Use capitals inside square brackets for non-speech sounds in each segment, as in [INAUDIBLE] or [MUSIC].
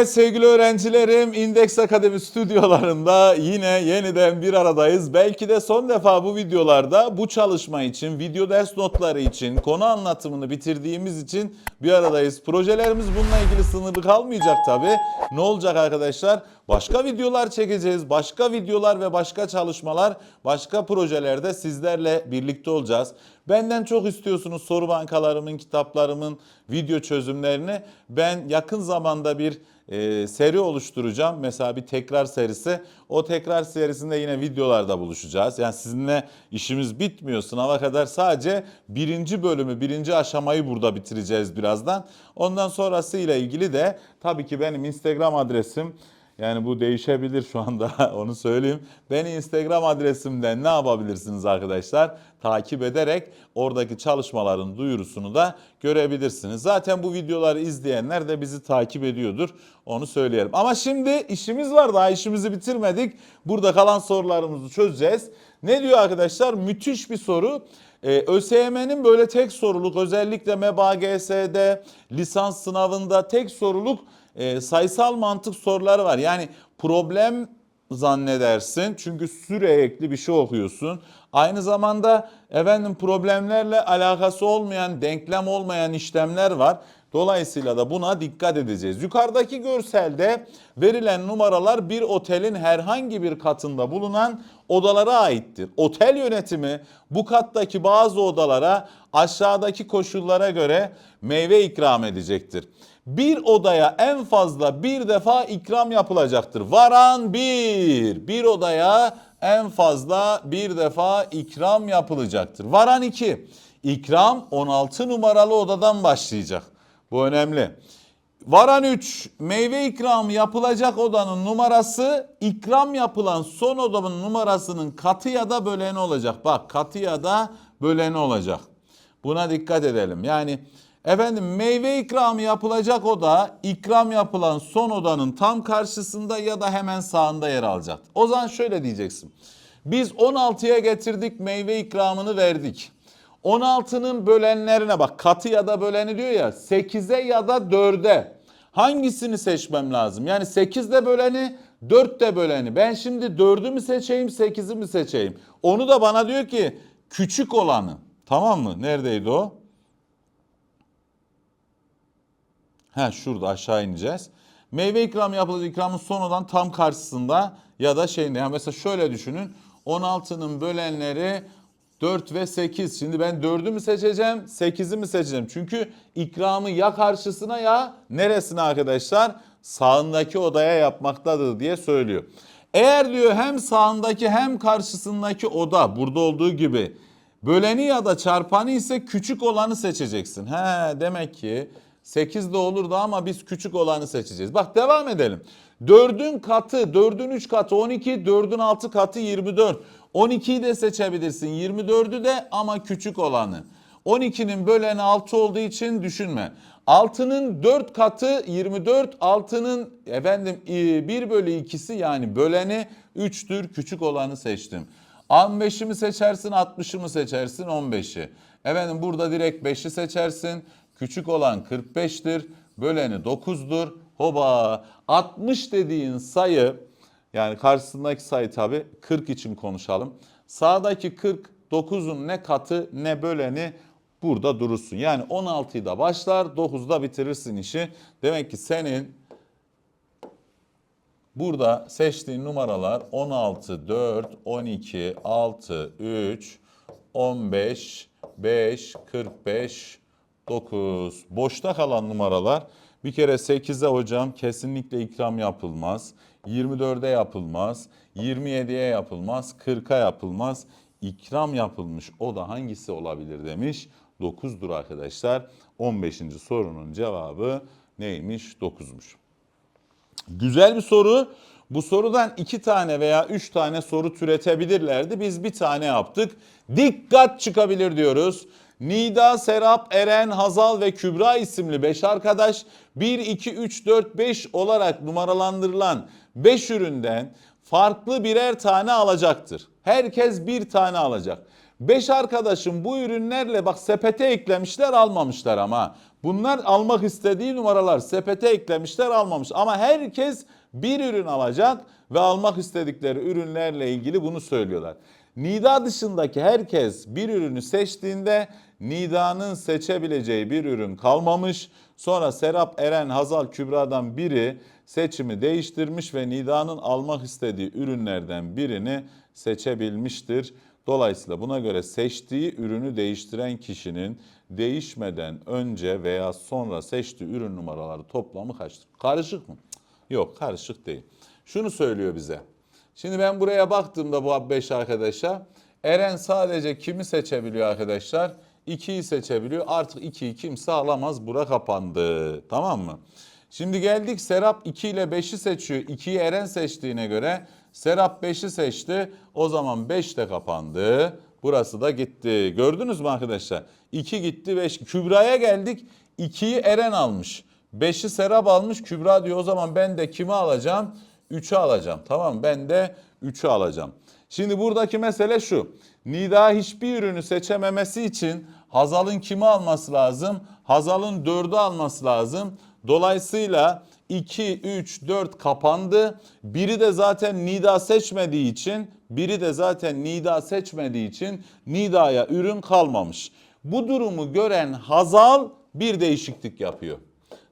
Evet sevgili öğrencilerim Index Akademi stüdyolarında yine yeniden bir aradayız. Belki de son defa bu videolarda bu çalışma için, video ders notları için, konu anlatımını bitirdiğimiz için bir aradayız. Projelerimiz bununla ilgili sınırlı kalmayacak tabii. Ne olacak arkadaşlar? Başka videolar çekeceğiz. Başka videolar ve başka çalışmalar, başka projelerde sizlerle birlikte olacağız. Benden çok istiyorsunuz soru bankalarımın, kitaplarımın video çözümlerini. Ben yakın zamanda bir e, seri oluşturacağım. Mesela bir tekrar serisi. O tekrar serisinde yine videolarda buluşacağız. Yani sizinle işimiz bitmiyor. Sınava kadar sadece birinci bölümü, birinci aşamayı burada bitireceğiz birazdan. Ondan sonrası ile ilgili de tabii ki benim Instagram adresim yani bu değişebilir şu anda [LAUGHS] onu söyleyeyim. Beni Instagram adresimden ne yapabilirsiniz arkadaşlar? Takip ederek oradaki çalışmaların duyurusunu da görebilirsiniz. Zaten bu videoları izleyenler de bizi takip ediyordur. Onu söyleyelim. Ama şimdi işimiz var daha işimizi bitirmedik. Burada kalan sorularımızı çözeceğiz. Ne diyor arkadaşlar? Müthiş bir soru. Ee, ÖSYM'nin böyle tek soruluk özellikle MEBA-GS'de lisans sınavında tek soruluk e, sayısal mantık soruları var. Yani problem zannedersin çünkü sürekli bir şey okuyorsun. Aynı zamanda efendim problemlerle alakası olmayan, denklem olmayan işlemler var. Dolayısıyla da buna dikkat edeceğiz. Yukarıdaki görselde verilen numaralar bir otelin herhangi bir katında bulunan odalara aittir. Otel yönetimi bu kattaki bazı odalara aşağıdaki koşullara göre meyve ikram edecektir. Bir odaya en fazla bir defa ikram yapılacaktır. Varan bir. Bir odaya en fazla bir defa ikram yapılacaktır. Varan iki. İkram 16 numaralı odadan başlayacak. Bu önemli. Varan 3. Meyve ikramı yapılacak odanın numarası ikram yapılan son odanın numarasının katı ya da böleni olacak. Bak katı ya da böleni olacak. Buna dikkat edelim. Yani efendim meyve ikramı yapılacak oda ikram yapılan son odanın tam karşısında ya da hemen sağında yer alacak. O zaman şöyle diyeceksin. Biz 16'ya getirdik meyve ikramını verdik. 16'nın bölenlerine bak katı ya da böleni diyor ya 8'e ya da 4'e hangisini seçmem lazım? Yani 8'de böleni 4'te böleni ben şimdi 4'ü mü seçeyim 8'i mi seçeyim? Onu da bana diyor ki küçük olanı tamam mı? Neredeydi o? Ha şurada aşağı ineceğiz. Meyve ikram yapılacak ikramın sonradan tam karşısında ya da şeyinde. Yani mesela şöyle düşünün. 16'nın bölenleri 4 ve 8. Şimdi ben 4'ü mü seçeceğim, 8'i mi seçeceğim? Çünkü ikramı ya karşısına ya neresine arkadaşlar? Sağındaki odaya yapmaktadır diye söylüyor. Eğer diyor hem sağındaki hem karşısındaki oda burada olduğu gibi böleni ya da çarpanı ise küçük olanı seçeceksin. He demek ki 8 de olurdu ama biz küçük olanı seçeceğiz. Bak devam edelim. 4'ün katı, 4'ün 3 katı 12, 4'ün 6 katı 24. 12'yi de seçebilirsin, 24'ü de ama küçük olanı. 12'nin böleni 6 olduğu için düşünme. 6'nın 4 katı 24, 6'nın efendim 1 bölü 2'si yani böleni 3'tür küçük olanı seçtim. 15'i mi seçersin 60'ı mı seçersin 15'i. Efendim burada direkt 5'i seçersin. Küçük olan 45'tir. Böleni 9'dur. Hoba 60 dediğin sayı yani karşısındaki sayı tabi 40 için konuşalım. Sağdaki 49'un ne katı ne böleni burada durursun. Yani 16'da başlar 9'da bitirirsin işi. Demek ki senin burada seçtiğin numaralar 16, 4, 12, 6, 3, 15, 5, 45, 9. Boşta kalan numaralar bir kere 8'e hocam kesinlikle ikram yapılmaz. 24'e yapılmaz. 27'ye yapılmaz. 40'a yapılmaz. İkram yapılmış o da hangisi olabilir demiş. 9'dur arkadaşlar. 15. sorunun cevabı neymiş? 9'muş. Güzel bir soru. Bu sorudan iki tane veya üç tane soru türetebilirlerdi. Biz bir tane yaptık. Dikkat çıkabilir diyoruz. Nida, Serap, Eren, Hazal ve Kübra isimli 5 arkadaş 1, 2, 3, 4, 5 olarak numaralandırılan 5 üründen farklı birer tane alacaktır. Herkes bir tane alacak. Beş arkadaşım bu ürünlerle bak sepete eklemişler almamışlar ama. Bunlar almak istediği numaralar sepete eklemişler almamış. Ama herkes bir ürün alacak ve almak istedikleri ürünlerle ilgili bunu söylüyorlar. Nida dışındaki herkes bir ürünü seçtiğinde Nida'nın seçebileceği bir ürün kalmamış. Sonra Serap, Eren, Hazal, Kübra'dan biri seçimi değiştirmiş ve Nida'nın almak istediği ürünlerden birini seçebilmiştir. Dolayısıyla buna göre seçtiği ürünü değiştiren kişinin değişmeden önce veya sonra seçtiği ürün numaraları toplamı kaçtır? Karışık mı? Yok karışık değil. Şunu söylüyor bize. Şimdi ben buraya baktığımda bu 5 arkadaşa Eren sadece kimi seçebiliyor arkadaşlar? 2'yi seçebiliyor. Artık 2'yi kimse alamaz. Bura kapandı. Tamam mı? Şimdi geldik Serap 2 ile 5'i seçiyor. 2'yi Eren seçtiğine göre Serap 5'i seçti. O zaman 5 de kapandı. Burası da gitti. Gördünüz mü arkadaşlar? 2 gitti 5. Kübra'ya geldik. 2'yi Eren almış. 5'i Serap almış. Kübra diyor o zaman ben de kimi alacağım? 3'ü alacağım. Tamam? Ben de 3'ü alacağım. Şimdi buradaki mesele şu. Nida hiçbir ürünü seçememesi için Hazal'ın kimi alması lazım? Hazal'ın 4'ü alması lazım. Dolayısıyla 2, 3, 4 kapandı. Biri de zaten Nida seçmediği için, biri de zaten Nida seçmediği için Nida'ya ürün kalmamış. Bu durumu gören Hazal bir değişiklik yapıyor.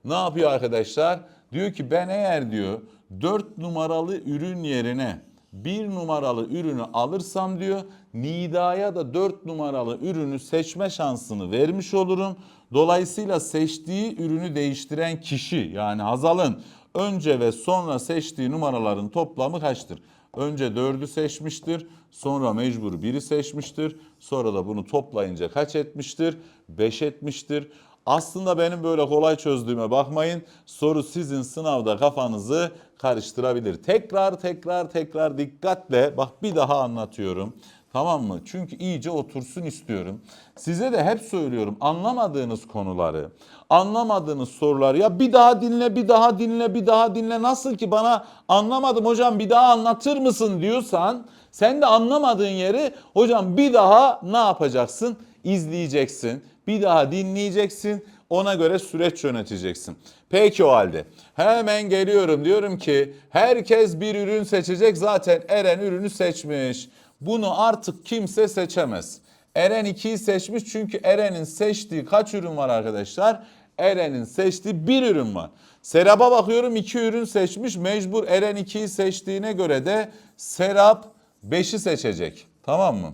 Ne yapıyor arkadaşlar? Diyor ki ben eğer diyor 4 numaralı ürün yerine 1 numaralı ürünü alırsam diyor Nida'ya da 4 numaralı ürünü seçme şansını vermiş olurum. Dolayısıyla seçtiği ürünü değiştiren kişi yani Hazal'ın önce ve sonra seçtiği numaraların toplamı kaçtır? Önce 4'ü seçmiştir, sonra mecbur 1'i seçmiştir. Sonra da bunu toplayınca kaç etmiştir? 5 etmiştir. Aslında benim böyle kolay çözdüğüme bakmayın. Soru sizin sınavda kafanızı karıştırabilir. Tekrar tekrar tekrar dikkatle bak bir daha anlatıyorum. Tamam mı? Çünkü iyice otursun istiyorum. Size de hep söylüyorum anlamadığınız konuları, anlamadığınız soruları ya bir daha dinle, bir daha dinle, bir daha dinle. Nasıl ki bana anlamadım hocam bir daha anlatır mısın diyorsan sen de anlamadığın yeri hocam bir daha ne yapacaksın? İzleyeceksin. Bir daha dinleyeceksin. Ona göre süreç yöneteceksin. Peki o halde hemen geliyorum diyorum ki herkes bir ürün seçecek zaten Eren ürünü seçmiş. Bunu artık kimse seçemez. Eren 2'yi seçmiş çünkü Eren'in seçtiği kaç ürün var arkadaşlar? Eren'in seçtiği bir ürün var. Serap'a bakıyorum 2 ürün seçmiş. Mecbur Eren 2'yi seçtiğine göre de Serap 5'i seçecek. Tamam mı?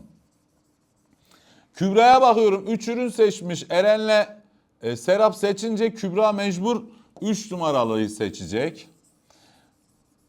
Kübra'ya bakıyorum 3 ürün seçmiş. Eren'le e, Serap seçince Kübra mecbur 3 numaralıyı seçecek.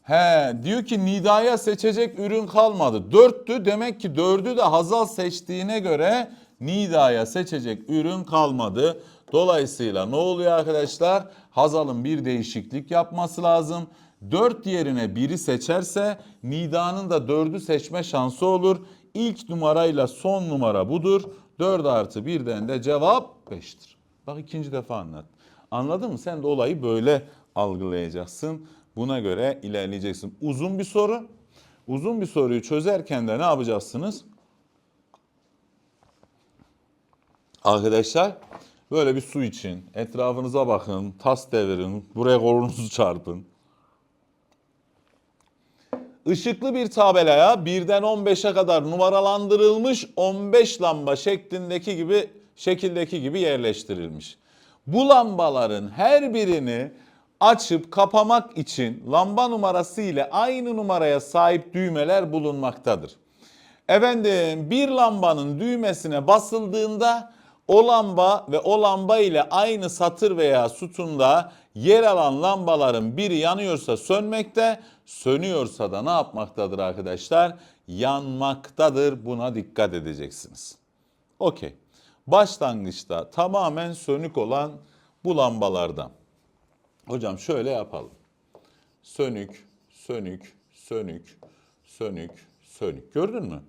He diyor ki Nida'ya seçecek ürün kalmadı. Dörttü demek ki dördü de Hazal seçtiğine göre Nida'ya seçecek ürün kalmadı. Dolayısıyla ne oluyor arkadaşlar? Hazal'ın bir değişiklik yapması lazım. 4 yerine biri seçerse Nida'nın da 4'ü seçme şansı olur. İlk numarayla son numara budur. 4 artı 1'den de cevap 5'tir. Bak ikinci defa anlat. Anladın mı? Sen de olayı böyle algılayacaksın. Buna göre ilerleyeceksin. Uzun bir soru. Uzun bir soruyu çözerken de ne yapacaksınız? Arkadaşlar böyle bir su için etrafınıza bakın, tas devirin, buraya kolunuzu çarpın. Işıklı bir tabelaya 1'den 15'e kadar numaralandırılmış 15 lamba şeklindeki gibi şekildeki gibi yerleştirilmiş. Bu lambaların her birini açıp kapamak için lamba numarası ile aynı numaraya sahip düğmeler bulunmaktadır. Efendim bir lambanın düğmesine basıldığında o lamba ve o lamba ile aynı satır veya sütunda yer alan lambaların biri yanıyorsa sönmekte, sönüyorsa da ne yapmaktadır arkadaşlar? Yanmaktadır. Buna dikkat edeceksiniz. Okey. Başlangıçta tamamen sönük olan bu lambalardan. Hocam şöyle yapalım. Sönük, sönük, sönük, sönük, sönük. Gördün mü?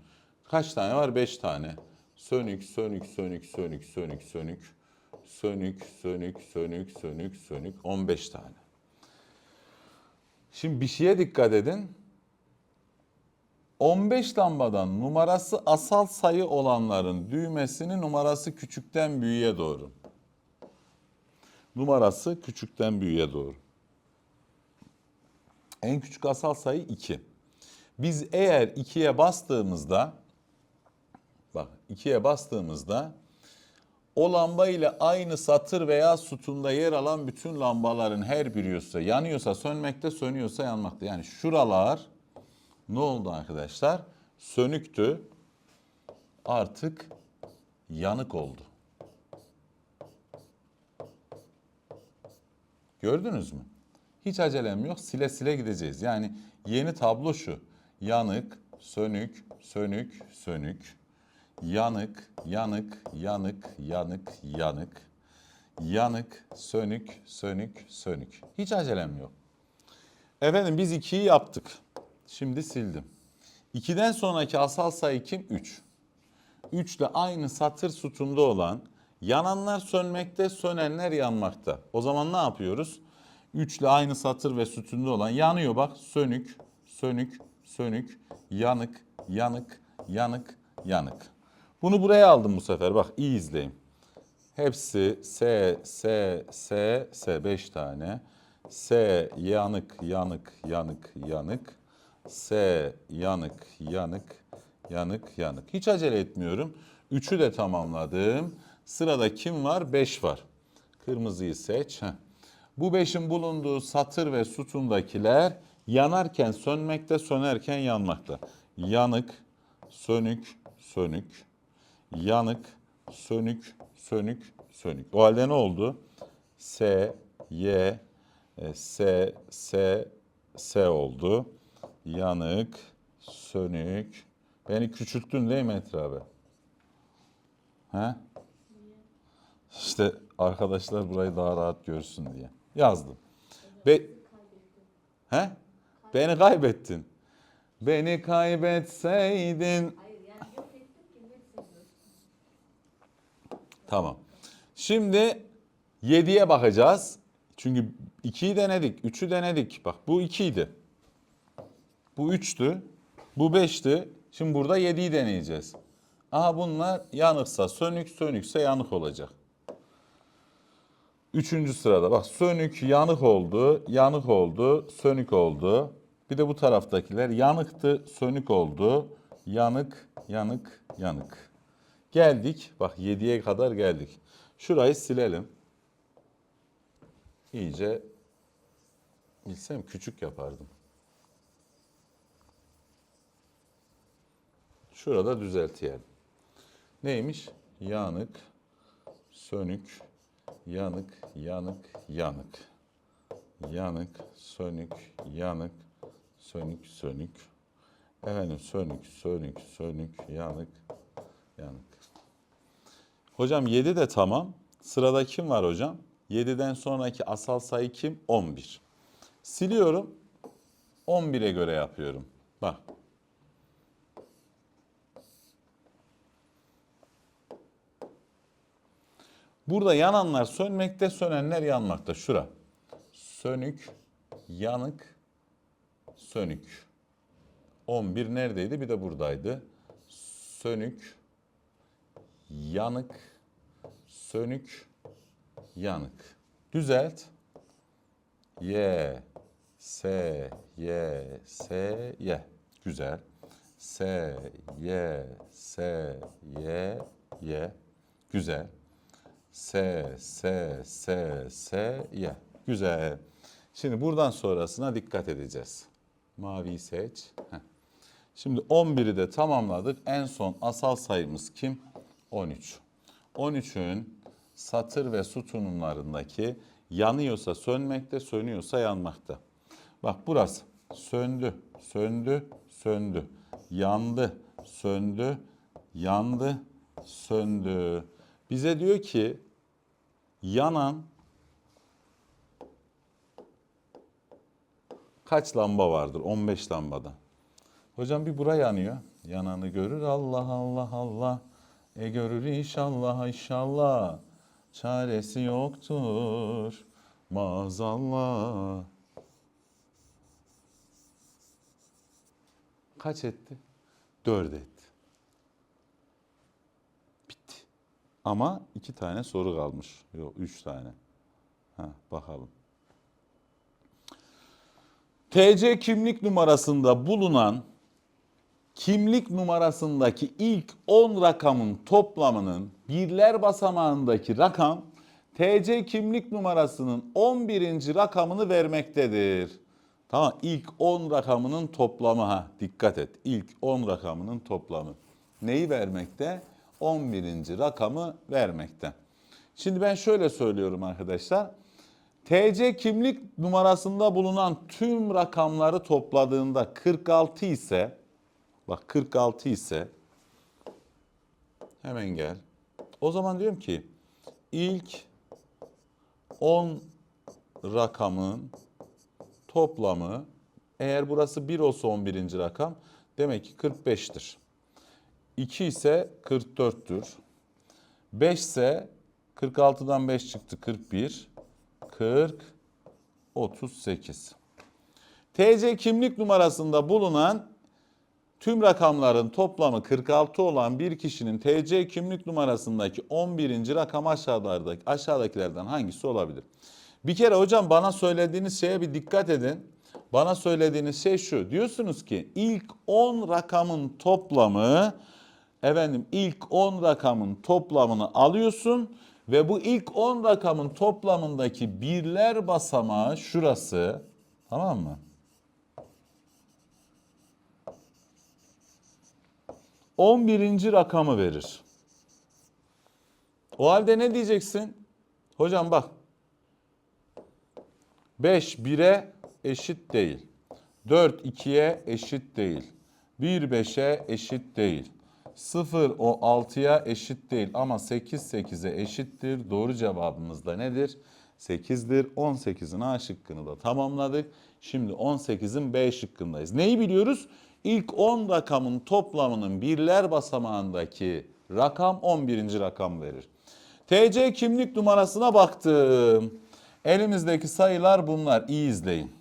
Kaç tane var? Beş tane. Sönük, sönük, sönük, sönük, sönük, sönük. Sönük, sönük, sönük, sönük, sönük. 15 tane. Şimdi bir şeye dikkat edin. 15 lambadan numarası asal sayı olanların düğmesini numarası küçükten büyüğe doğru. Numarası küçükten büyüğe doğru. En küçük asal sayı 2. Biz eğer 2'ye bastığımızda bak 2'ye bastığımızda o lamba ile aynı satır veya sütunda yer alan bütün lambaların her biri yanıyorsa sönmekte, sönüyorsa yanmakta. Yani şuralar ne oldu arkadaşlar? Sönüktü. Artık yanık oldu. Gördünüz mü? Hiç acelem yok. Sile sile gideceğiz. Yani yeni tablo şu. Yanık, sönük, sönük, sönük. Yanık, yanık, yanık, yanık, yanık. Yanık, sönük, sönük, sönük. Hiç acelem yok. Efendim biz 2'yi yaptık. Şimdi sildim. 2'den sonraki asal sayı kim? 3. 3 ile aynı satır sütunda olan yananlar sönmekte, sönenler yanmakta. O zaman ne yapıyoruz? 3 ile aynı satır ve sütunda olan yanıyor bak. Sönük, sönük, sönük, yanık, yanık, yanık, yanık. Bunu buraya aldım bu sefer. Bak iyi izleyin. Hepsi S, S, S, S 5 tane. S yanık, yanık, yanık, yanık. S yanık, yanık, yanık, yanık. Hiç acele etmiyorum. Üçü de tamamladım. Sırada kim var? 5 var. Kırmızıyı seç. Heh. Bu beşin bulunduğu satır ve sütundakiler yanarken sönmekte, sönerken yanmakta. Yanık, sönük, sönük, yanık, sönük, sönük, sönük. O halde ne oldu? S, Y, e, S, S, S oldu. Yanık, sönük. Beni küçülttün değil mi etrafı? He? İşte arkadaşlar burayı daha rahat görsün diye yazdım. Be He? Beni kaybettin. Beni kaybetseydin. Hayır yani yok ettim ki ne seviyorsun? Tamam. Şimdi 7'ye bakacağız. Çünkü 2'yi denedik, 3'ü denedik. Bak bu 2 idi. Bu 3'tü. Bu 5'ti. Şimdi burada 7'yi deneyeceğiz. Aha bunlar yanıksa sönük, sönükse yanık olacak. Üçüncü sırada bak sönük yanık oldu, yanık oldu, sönük oldu. Bir de bu taraftakiler yanıktı, sönük oldu. Yanık, yanık, yanık. Geldik. Bak 7'ye kadar geldik. Şurayı silelim. İyice bilsem küçük yapardım. Şurada düzeltelim. Neymiş? Yanık, sönük, yanık, yanık, yanık. Yanık, sönük, yanık, sönük, sönük. Efendim sönük, sönük, sönük, yanık, yanık. Hocam 7 de tamam. Sırada kim var hocam? 7'den sonraki asal sayı kim? 11. Siliyorum. 11'e göre yapıyorum. Bak. Burada yananlar sönmekte, sönenler yanmakta. Şura. Sönük, yanık, sönük. 11 neredeydi? Bir de buradaydı. Sönük, yanık, sönük, yanık. Düzelt. Y, S, Y, S, Y. Güzel. S, Y, S, Y, Y. Güzel. S, S, S, S, Y. Güzel. Şimdi buradan sonrasına dikkat edeceğiz. Maviyi seç. Heh. Şimdi 11'i de tamamladık. En son asal sayımız kim? 13. 13'ün satır ve sütunlarındaki yanıyorsa sönmekte, sönüyorsa yanmakta. Bak burası söndü, söndü, söndü. Yandı, söndü, yandı, söndü. Bize diyor ki yanan kaç lamba vardır? 15 lambada. Hocam bir bura yanıyor. Yananı görür Allah Allah Allah. E görür inşallah inşallah. Çaresi yoktur. Maazallah. Kaç etti? 4 etti. Bitti. Ama iki tane soru kalmış. Yok üç tane. Ha, bakalım. TC kimlik numarasında bulunan kimlik numarasındaki ilk 10 rakamın toplamının birler basamağındaki rakam TC kimlik numarasının 11. rakamını vermektedir. Tamam ilk 10 rakamının toplamı ha dikkat et. İlk 10 rakamının toplamı. Neyi vermekte? 11. rakamı vermekte. Şimdi ben şöyle söylüyorum arkadaşlar. TC kimlik numarasında bulunan tüm rakamları topladığında 46 ise bak 46 ise hemen gel. O zaman diyorum ki ilk 10 rakamın toplamı eğer burası 1 olsa 11. rakam demek ki 45'tir. 2 ise 44'tür. 5 ise 46'dan 5 çıktı 41. 40 38. TC kimlik numarasında bulunan tüm rakamların toplamı 46 olan bir kişinin TC kimlik numarasındaki 11. rakam aşağıdaki aşağıdakilerden hangisi olabilir? Bir kere hocam bana söylediğiniz şeye bir dikkat edin. Bana söylediğiniz şey şu. Diyorsunuz ki ilk 10 rakamın toplamı efendim ilk 10 rakamın toplamını alıyorsun ve bu ilk 10 rakamın toplamındaki birler basamağı şurası. Tamam mı? 11. rakamı verir. O halde ne diyeceksin? Hocam bak 5 1'e eşit değil. 4 2'ye eşit değil. 1 5'e eşit değil. 0 o 6'ya eşit değil ama 8 8'e eşittir. Doğru cevabımız da nedir? 8'dir. 18'in A şıkkını da tamamladık. Şimdi 18'in B şıkkındayız. Neyi biliyoruz? İlk 10 rakamın toplamının birler basamağındaki rakam 11. rakam verir. TC kimlik numarasına baktım. Elimizdeki sayılar bunlar. İyi izleyin.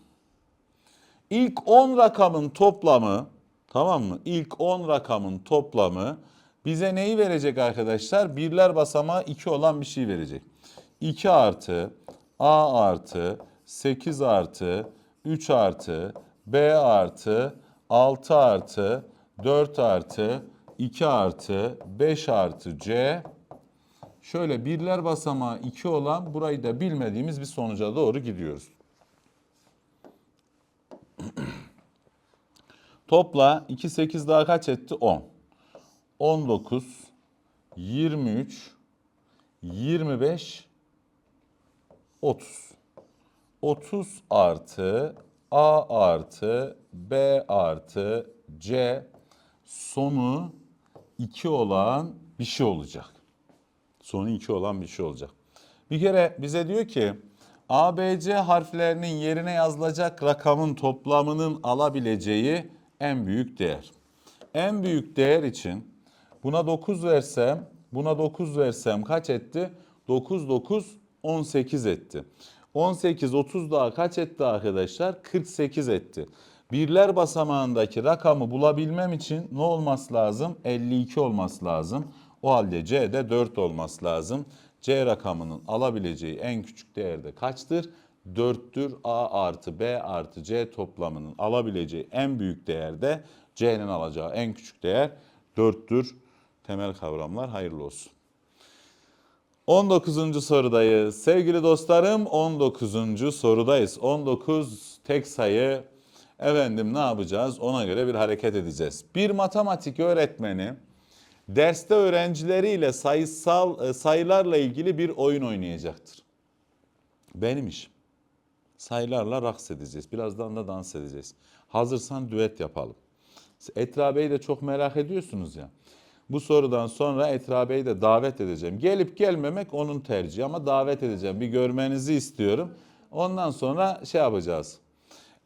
İlk 10 rakamın toplamı tamam mı? İlk 10 rakamın toplamı bize neyi verecek arkadaşlar? Birler basamağı 2 olan bir şey verecek. 2 artı A artı 8 artı 3 artı B artı 6 artı 4 artı 2 artı 5 artı C Şöyle birler basamağı 2 olan burayı da bilmediğimiz bir sonuca doğru gidiyoruz. [CLEARS THROAT] Topla 2 8 daha kaç etti? 10. 19 23 25 30. 30 artı A artı B artı C sonu 2 olan bir şey olacak sonu 2 olan bir şey olacak. Bir kere bize diyor ki ABC harflerinin yerine yazılacak rakamın toplamının alabileceği en büyük değer. En büyük değer için buna 9 versem, buna 9 versem kaç etti? 9 9 18 etti. 18 30 daha kaç etti arkadaşlar? 48 etti. Birler basamağındaki rakamı bulabilmem için ne olması lazım? 52 olması lazım. O halde C'de 4 olması lazım. C rakamının alabileceği en küçük değerde kaçtır? 4'tür. A artı B artı C toplamının alabileceği en büyük değerde C'nin alacağı en küçük değer 4'tür. Temel kavramlar hayırlı olsun. 19. sorudayız. Sevgili dostlarım 19. sorudayız. 19 tek sayı. Efendim ne yapacağız? Ona göre bir hareket edeceğiz. Bir matematik öğretmeni derste öğrencileriyle sayısal e, sayılarla ilgili bir oyun oynayacaktır. Benim işim. Sayılarla raks edeceğiz. Birazdan da dans edeceğiz. Hazırsan düet yapalım. Etra Bey'i de çok merak ediyorsunuz ya. Bu sorudan sonra Etra Bey'i de davet edeceğim. Gelip gelmemek onun tercihi ama davet edeceğim. Bir görmenizi istiyorum. Ondan sonra şey yapacağız.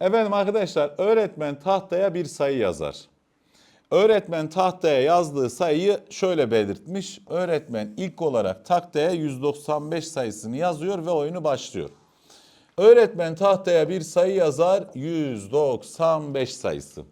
Efendim arkadaşlar öğretmen tahtaya bir sayı yazar. Öğretmen tahtaya yazdığı sayıyı şöyle belirtmiş. Öğretmen ilk olarak tahtaya 195 sayısını yazıyor ve oyunu başlıyor. Öğretmen tahtaya bir sayı yazar 195 sayısı.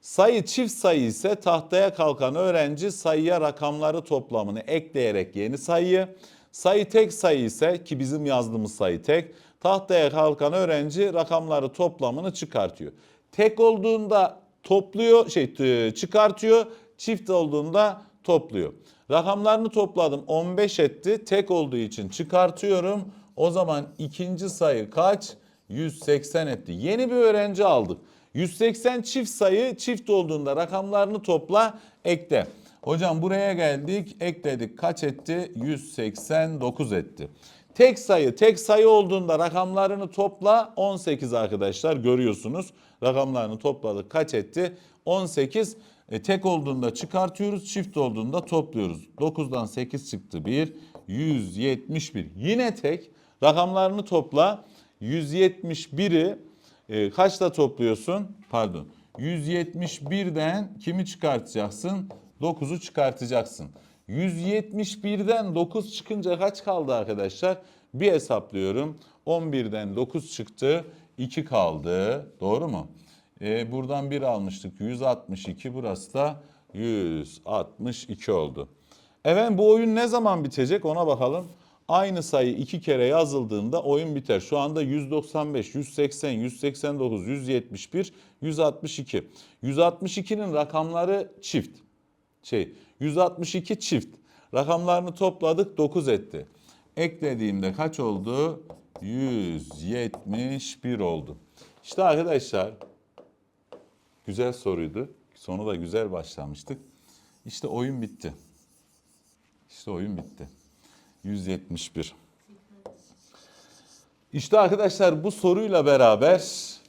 Sayı çift sayı ise tahtaya kalkan öğrenci sayıya rakamları toplamını ekleyerek yeni sayıyı, sayı tek sayı ise ki bizim yazdığımız sayı tek, tahtaya kalkan öğrenci rakamları toplamını çıkartıyor. Tek olduğunda topluyor, şey çıkartıyor, çift olduğunda topluyor. Rakamlarını topladım 15 etti. Tek olduğu için çıkartıyorum. O zaman ikinci sayı kaç? 180 etti. Yeni bir öğrenci aldık. 180 çift sayı çift olduğunda rakamlarını topla ekle. Hocam buraya geldik ekledik kaç etti? 189 etti. Tek sayı tek sayı olduğunda rakamlarını topla 18 arkadaşlar görüyorsunuz. Rakamlarını topladık kaç etti? 18 e, tek olduğunda çıkartıyoruz çift olduğunda topluyoruz. 9'dan 8 çıktı 1 171 yine tek rakamlarını topla 171'i e, kaçla topluyorsun? Pardon. 171'den kimi çıkartacaksın? 9'u çıkartacaksın. 171'den 9 çıkınca kaç kaldı arkadaşlar? Bir hesaplıyorum. 11'den 9 çıktı. 2 kaldı. Doğru mu? E, buradan 1 almıştık. 162. Burası da 162 oldu. Evet bu oyun ne zaman bitecek ona bakalım. Aynı sayı iki kere yazıldığında oyun biter. Şu anda 195, 180, 189, 171, 162. 162'nin rakamları çift. Şey 162 çift. Rakamlarını topladık 9 etti. Eklediğimde kaç oldu? 171 oldu. İşte arkadaşlar güzel soruydu. Sonu da güzel başlamıştık. İşte oyun bitti. İşte oyun bitti. 171. İşte arkadaşlar bu soruyla beraber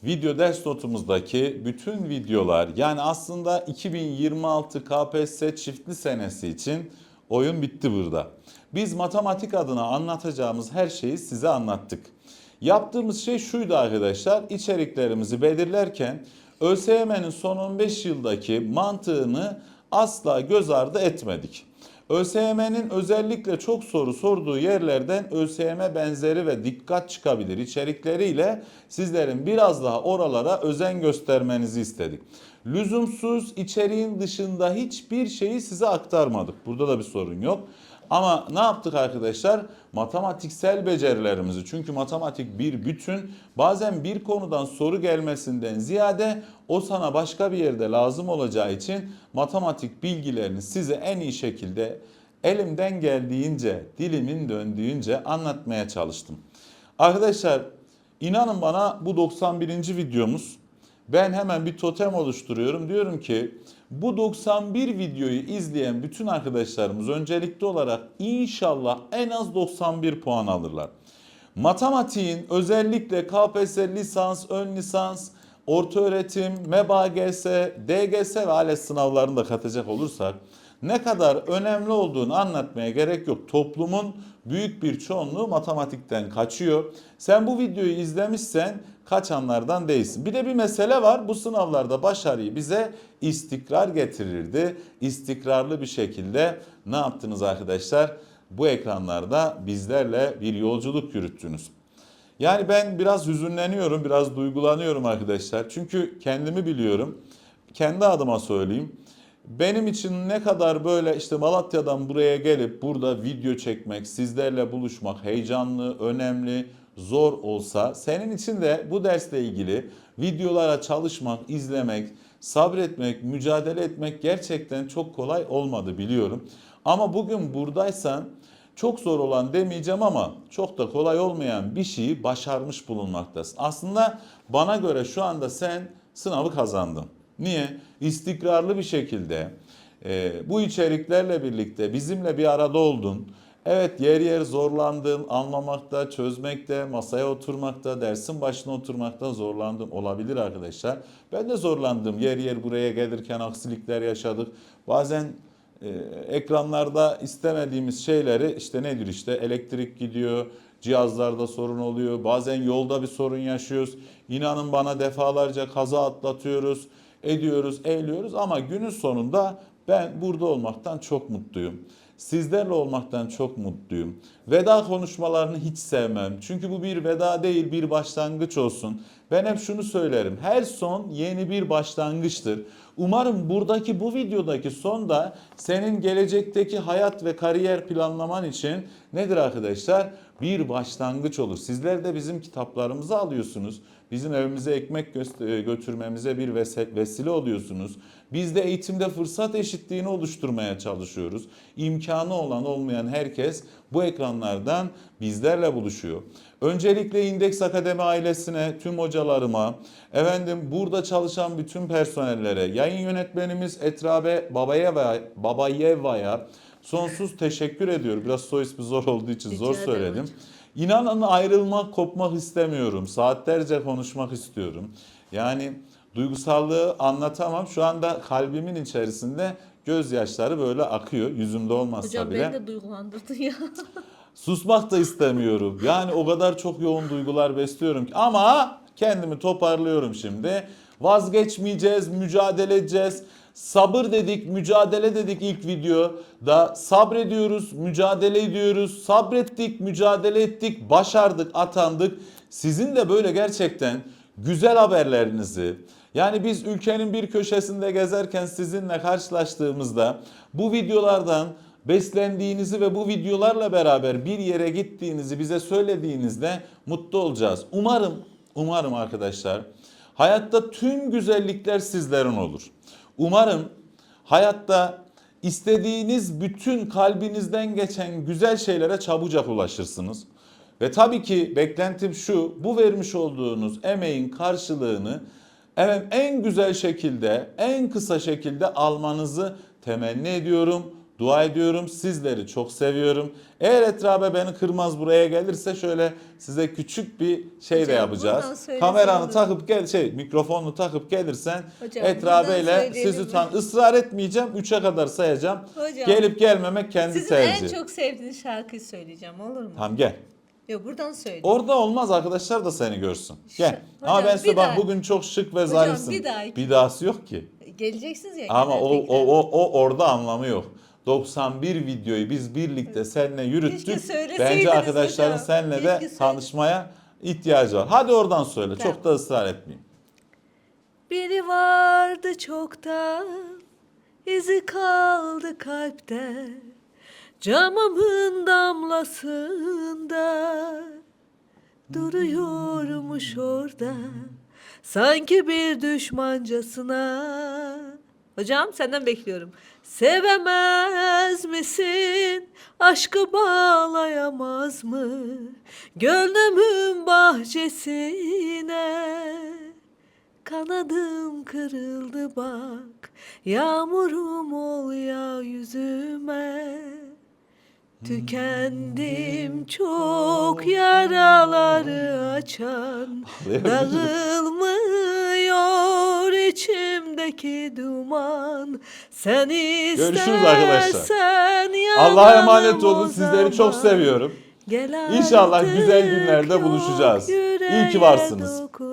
video ders notumuzdaki bütün videolar yani aslında 2026 KPSS çiftli senesi için oyun bitti burada. Biz matematik adına anlatacağımız her şeyi size anlattık. Yaptığımız şey şuydu arkadaşlar içeriklerimizi belirlerken ÖSYM'nin son 15 yıldaki mantığını asla göz ardı etmedik. ÖSYM'nin özellikle çok soru sorduğu yerlerden ÖSYM benzeri ve dikkat çıkabilir içerikleriyle sizlerin biraz daha oralara özen göstermenizi istedik. Lüzumsuz içeriğin dışında hiçbir şeyi size aktarmadık. Burada da bir sorun yok. Ama ne yaptık arkadaşlar? Matematiksel becerilerimizi çünkü matematik bir bütün bazen bir konudan soru gelmesinden ziyade o sana başka bir yerde lazım olacağı için matematik bilgilerini size en iyi şekilde elimden geldiğince, dilimin döndüğünce anlatmaya çalıştım. Arkadaşlar inanın bana bu 91. videomuz. Ben hemen bir totem oluşturuyorum. Diyorum ki bu 91 videoyu izleyen bütün arkadaşlarımız öncelikli olarak inşallah en az 91 puan alırlar. Matematiğin özellikle KPSS lisans, ön lisans, orta öğretim, MEBAGS, DGS ve ALES sınavlarını da katacak olursak ne kadar önemli olduğunu anlatmaya gerek yok. Toplumun büyük bir çoğunluğu matematikten kaçıyor. Sen bu videoyu izlemişsen kaçanlardan değilsin. Bir de bir mesele var. Bu sınavlarda başarıyı bize istikrar getirirdi. İstikrarlı bir şekilde ne yaptınız arkadaşlar? Bu ekranlarda bizlerle bir yolculuk yürüttünüz. Yani ben biraz hüzünleniyorum, biraz duygulanıyorum arkadaşlar. Çünkü kendimi biliyorum. Kendi adıma söyleyeyim. Benim için ne kadar böyle işte Malatya'dan buraya gelip burada video çekmek, sizlerle buluşmak heyecanlı, önemli, zor olsa senin için de bu dersle ilgili videolara çalışmak, izlemek, sabretmek, mücadele etmek gerçekten çok kolay olmadı biliyorum. Ama bugün buradaysan çok zor olan demeyeceğim ama çok da kolay olmayan bir şeyi başarmış bulunmaktasın. Aslında bana göre şu anda sen sınavı kazandın. Niye? İstikrarlı bir şekilde e, bu içeriklerle birlikte bizimle bir arada oldun. Evet yer yer zorlandın, anlamakta, çözmekte, masaya oturmakta, dersin başına oturmakta zorlandın olabilir arkadaşlar. Ben de zorlandım. Yer yer buraya gelirken aksilikler yaşadık. Bazen e, ekranlarda istemediğimiz şeyleri işte nedir işte elektrik gidiyor, cihazlarda sorun oluyor. Bazen yolda bir sorun yaşıyoruz. İnanın bana defalarca kaza atlatıyoruz, ediyoruz, eğiliyoruz ama günün sonunda ben burada olmaktan çok mutluyum. Sizlerle olmaktan çok mutluyum. Veda konuşmalarını hiç sevmem. Çünkü bu bir veda değil, bir başlangıç olsun. Ben hep şunu söylerim. Her son yeni bir başlangıçtır. Umarım buradaki bu videodaki son da senin gelecekteki hayat ve kariyer planlaman için nedir arkadaşlar? Bir başlangıç olur. Sizler de bizim kitaplarımızı alıyorsunuz. Bizim evimize ekmek gö- götürmemize bir vesile oluyorsunuz. Biz de eğitimde fırsat eşitliğini oluşturmaya çalışıyoruz. İmkanı olan olmayan herkes bu ekranlardan bizlerle buluşuyor. Öncelikle İndeks Akademi ailesine, tüm hocalarıma, efendim burada çalışan bütün personellere, yayın yönetmenimiz Etrabe Babayeva, Babayeva'ya sonsuz teşekkür ediyorum. Biraz soy ismi zor olduğu için Rica zor söyledim. hocam. İnanın ayrılmak, kopmak istemiyorum. Saatlerce konuşmak istiyorum. Yani duygusallığı anlatamam. Şu anda kalbimin içerisinde gözyaşları böyle akıyor. Yüzümde olmazsa Hocam bile. beni de duygulandırdın ya. [LAUGHS] Susmak da istemiyorum. Yani o kadar çok yoğun duygular besliyorum ki. Ama kendimi toparlıyorum şimdi. Vazgeçmeyeceğiz, mücadele edeceğiz. Sabır dedik, mücadele dedik ilk videoda. Sabrediyoruz, mücadele ediyoruz. Sabrettik, mücadele ettik, başardık, atandık. Sizin de böyle gerçekten güzel haberlerinizi, yani biz ülkenin bir köşesinde gezerken sizinle karşılaştığımızda bu videolardan beslendiğinizi ve bu videolarla beraber bir yere gittiğinizi bize söylediğinizde mutlu olacağız. Umarım, umarım arkadaşlar hayatta tüm güzellikler sizlerin olur. Umarım hayatta istediğiniz bütün kalbinizden geçen güzel şeylere çabucak ulaşırsınız. Ve tabii ki beklentim şu, bu vermiş olduğunuz emeğin karşılığını evet, en güzel şekilde, en kısa şekilde almanızı temenni ediyorum. Dua ediyorum. Sizleri çok seviyorum. Eğer etrabe beni kırmaz buraya gelirse şöyle size küçük bir şey de yapacağız. Kameranı takıp gel şey mikrofonunu takıp gelirsen buradan söyleyelim sizi tan ısrar etmeyeceğim. 3'e kadar sayacağım. Hocam. Gelip gelmemek kendi Sizin tercih. en çok sevdiğiniz şarkıyı söyleyeceğim olur mu? Tamam gel. Yok buradan söyle. Orada olmaz arkadaşlar da seni görsün. Gel. Hocam, Ama ben size bak bugün çok şık ve zarifsin. bir Bir dahası yok ki. Geleceksiniz ya. Ama o, o, o, o orada anlamı yok. 91 videoyu biz birlikte seninle yürüttük. Bence arkadaşların hocam. seninle Keşke de söyle- tanışmaya ihtiyacı var. Hadi oradan söyle. Tamam. Çok da ısrar etmeyeyim. Biri vardı çoktan, izi kaldı kalpte, camımın damlasında duruyormuş orada, sanki bir düşmancasına. Hocam senden bekliyorum. Sevemez misin? Aşkı bağlayamaz mı? Gönlümün bahçesine. Kanadım kırıldı bak Yağmurum ol ya yüzüme Tükendim çok yaraları açan Dağılmıyor içimdeki duman Sen Görüşürüz arkadaşlar. istersen Allah'a emanet o olun. Sizleri çok zaman. seviyorum. Gel İnşallah artık güzel günlerde yok buluşacağız. İyi ki yüreğe varsınız. dokunan.